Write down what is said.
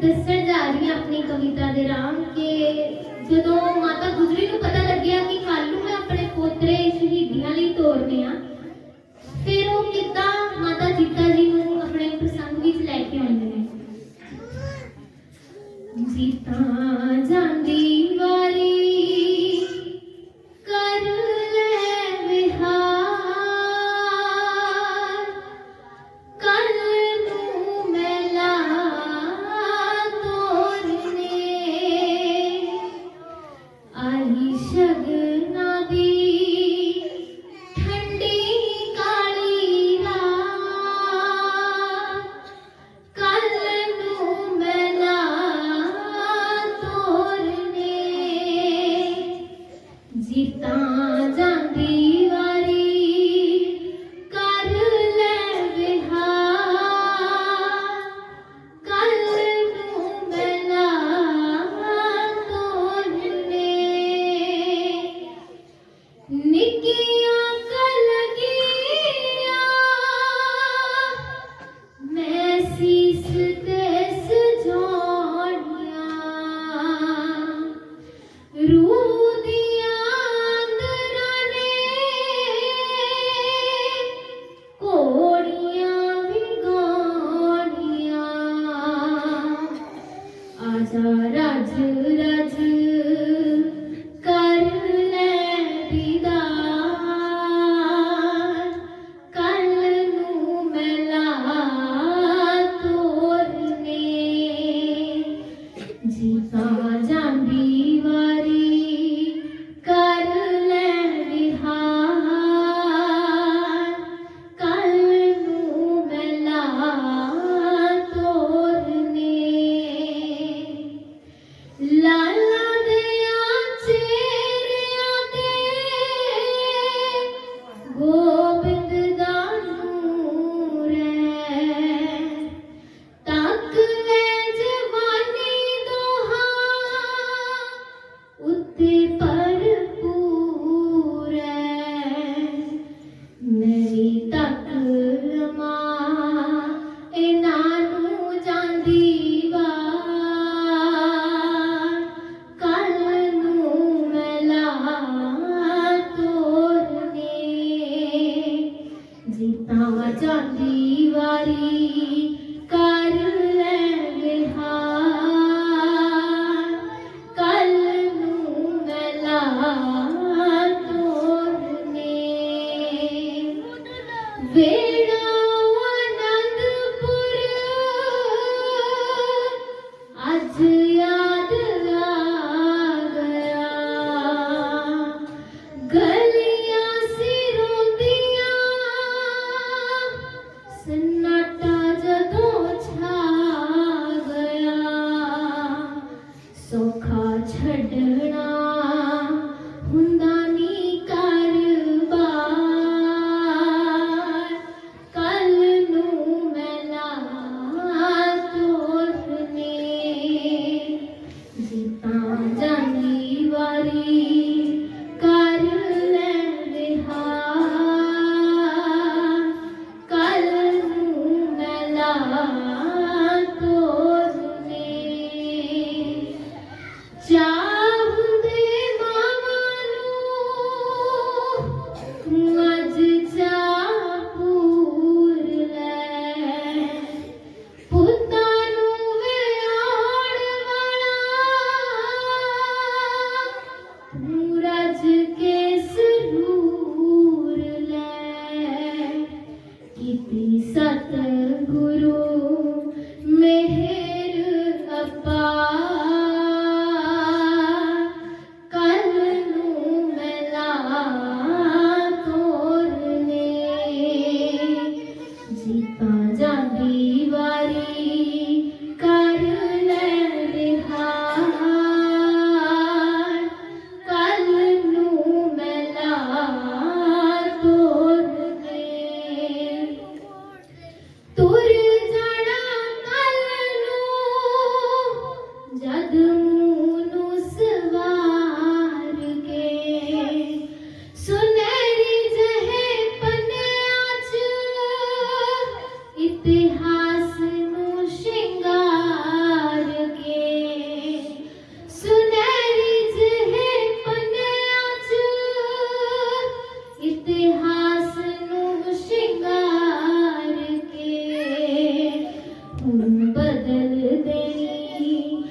ਦੱਸਣ ਜਾ ਰਹੀ ਹਾਂ ਆਪਣੀ ਕਵਿਤਾ ਦੇ ਰਾਹ ਕਿ ਜਦੋਂ ਮਾਤਾ ਗੁਜਰੀ ਨੂੰ ਪਤਾ ਲੱਗਿਆ ਕਿ ਕੱਲ ਨੂੰ ਮੈਂ ਆਪਣੇ ਪੋਤਰੇ ਸ਼ਹੀਦੀਆਂ ਲਈ ਤੋਰਨੇ ਆ, ਫਿਰ ਉਹ ਕਿੱਦਾਂ ਮਾਤਾ ਜੀਤਾ ਜੀ बदल देनी